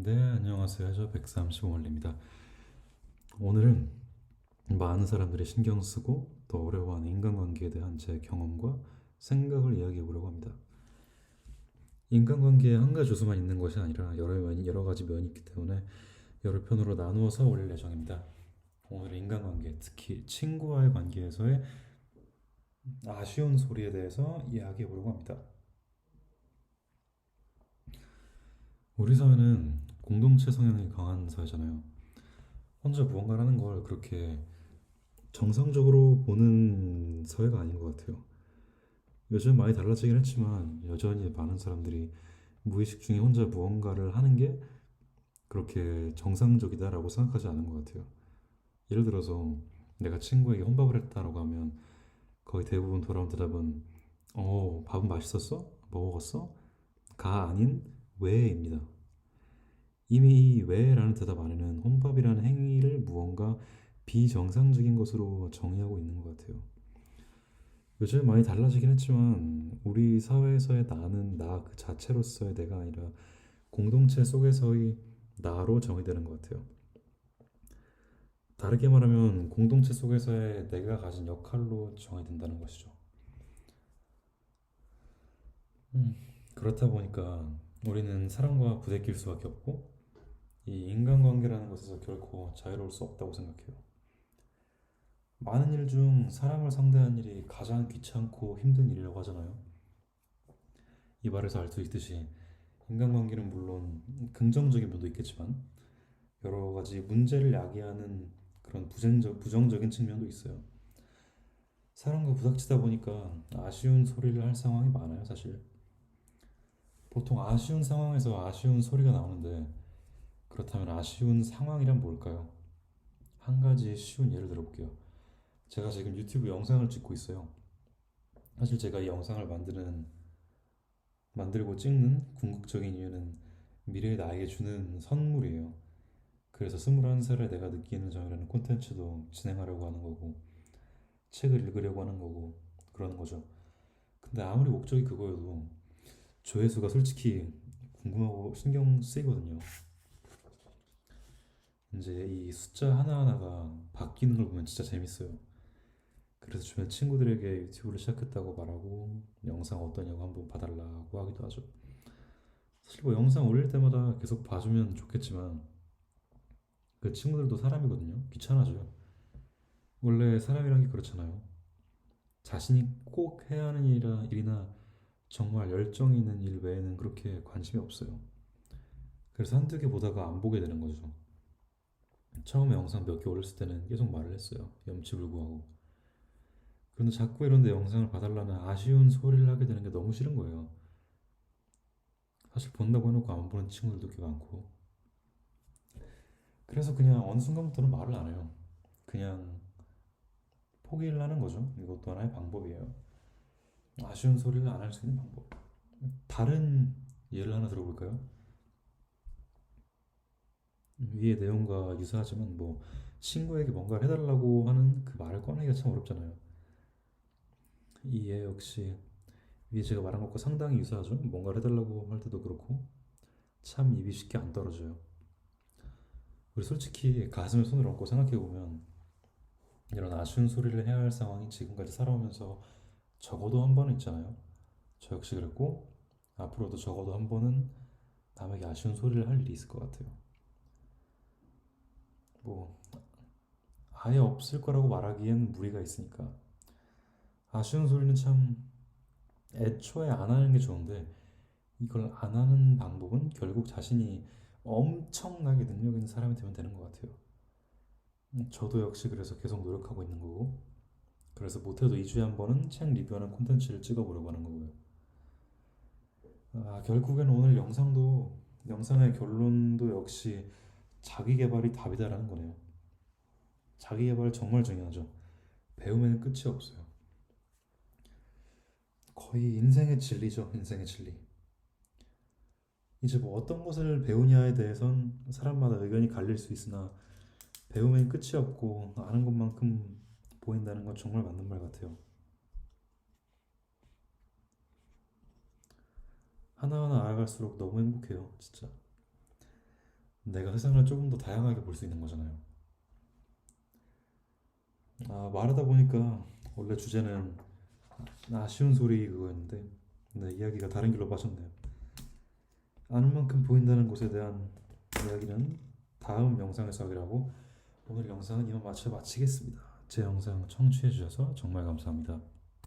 네, 안녕하세요. 저 135원입니다. 오늘은 많은 사람들이 신경 쓰고 또 어려워하는 인간관계에 대한 제 경험과 생각을 이야기해 보려고 합니다. 인간관계에 한 가지 요소만 있는 것이 아니라 여러 면, 여러 가지 면이 있기 때문에 여러 편으로 나누어서 올릴 예정입니다. 오늘 인간관계, 특히 친구와의 관계에서의 아쉬운 소리에 대해서 이야기해 보려고 합니다. 우리 사회는 공동체 성향이 강한 사회잖아요. 혼자 무언가를 하는 걸 그렇게 정상적으로 보는 사회가 아닌 것 같아요. 요즘 많이 달라지긴 했지만 여전히 많은 사람들이 무의식 중에 혼자 무언가를 하는 게 그렇게 정상적이다라고 생각하지 않은 것 같아요. 예를 들어서 내가 친구에게 혼밥을 했다라고 하면 거의 대부분 돌아온 대답은 어, 밥은 맛있었어? 뭐 먹었어? 가 아닌 왜입니다. 이미 이 왜라는 대답 안에는 혼밥이라는 행위를 무언가 비정상적인 것으로 정의하고 있는 것 같아요. 요즘 많이 달라지긴 했지만 우리 사회에서의 나는 나 그 자체로서의 내가 아니라 공동체 속에서의 나로 정의되는 것 같아요. 다르게 말하면 공동체 속에서의 내가 가진 역할로 정의된다는 것이죠. 음, 그렇다 보니까 우리는 사람과 부대낄 수밖에 없고 이 인간관계라는 것에서 결코 자유로울 수 없다고 생각해요. 많은 일 중 사람을 상대하는 일이 가장 귀찮고 힘든 일이라고 하잖아요. 이 말에서 알 수 있듯이 인간관계는 물론 긍정적인 면도 있겠지만 여러 가지 문제를 야기하는 그런 부정적, 부정적인 측면도 있어요. 사람과 부닥치다 보니까 아쉬운 소리를 할 상황이 많아요, 사실. 보통 아쉬운 상황에서 아쉬운 소리가 나오는데 그렇다면 아쉬운 상황이란 뭘까요? 한 가지 쉬운 예를 들어볼게요. 제가 지금 유튜브 영상을 찍고 있어요. 사실 제가 이 영상을 만드는 만들고 찍는 궁극적인 이유는 미래의 나에게 주는 선물이에요. 그래서 21살에 내가 느끼는 점이라는 콘텐츠도 진행하려고 하는 거고 책을 읽으려고 하는 거고 그러는 거죠. 근데 아무리 목적이 그거여도 조회수가 솔직히 궁금하고 신경 쓰이거든요. 이제 이 숫자 하나하나가 바뀌는 걸 보면 진짜 재밌어요. 그래서 주변 친구들에게 유튜브를 시작했다고 말하고 영상 어떠냐고 한번 봐달라고 하기도 하죠. 사실 뭐 영상 올릴 때마다 계속 봐주면 좋겠지만 그 친구들도 사람이거든요. 귀찮아져요. 원래 사람이란 게 그렇잖아요. 자신이 꼭 해야 하는 일이나, 일이나 정말 열정이 있는 일 외에는 그렇게 관심이 없어요. 그래서 한두 개 보다가 안 보게 되는 거죠. 처음에 영상 몇 개 올렸을 때는 계속 말을 했어요. 염치불구하고. 그런데 자꾸 이런데 영상을 봐달라는 아쉬운 소리를 하게 되는 게 너무 싫은 거예요. 사실 본다고 해놓고 안 보는 친구들도 꽤 많고. 그래서 그냥 어느 순간부터는 말을 안 해요. 그냥 포기를 하는 거죠. 이것도 하나의 방법이에요. 아쉬운 소리를 안 할 수 있는 방법. 다른 예를 하나 들어볼까요? 위의 내용과 유사하지만 뭐 친구에게 뭔가를 해달라고 하는 그 말을 꺼내기가 참 어렵잖아요. 이예 역시 위에 제가 말한 것과 상당히 유사하죠. 뭔가를 해달라고 할 때도 그렇고 참 입이 쉽게 안 떨어져요. 우리 솔직히 가슴에 손을 얹고 생각해 보면 이런 아쉬운 소리를 해야 할 상황이 지금까지 살아오면서 적어도 한 번은 있잖아요. 저 역시 그랬고 앞으로도 적어도 한 번은 남에게 아쉬운 소리를 할 일이 있을 것 같아요. 뭐 아예 없을 거라고 말하기엔 무리가 있으니까 아쉬운 소리는 참 애초에 안 하는 게 좋은데 이걸 안 하는 방법은 결국 자신이 엄청나게 능력 있는 사람이 되면 되는 것 같아요. 음, 저도 역시 그래서 계속 노력하고 있는 거고 그래서 못해도 2주에 한 번은 책 리뷰하는 콘텐츠를 찍어보려고 하는 거고요. 아, 결국엔 오늘 영상도 영상의 결론도 역시 자기 개발이 답이다라는 거네요. 자기 개발 정말 중요하죠. 배움에는 끝이 없어요. 거의 인생의 진리죠. 인생의 진리. 이제 뭐 어떤 것을 배우냐에 대해선 사람마다 의견이 갈릴 수 있으나 배움엔 끝이 없고 아는 것만큼 보인다는 건 정말 맞는 말 같아요. 하나하나 알아갈수록 너무 행복해요, 진짜. 내가 세상을 조금 더 다양하게 볼 수 있는 거잖아요. 아, 말하다 보니까 원래 주제는 아쉬운 소리 그거였는데 네, 이야기가 다른 길로 빠졌네요. 아는 만큼 보인다는 것에 대한 이야기는 다음 영상에서 하기로 하고 오늘 영상은 이만 마쳐 마치겠습니다. 제 영상 청취해 주셔서 정말 감사합니다.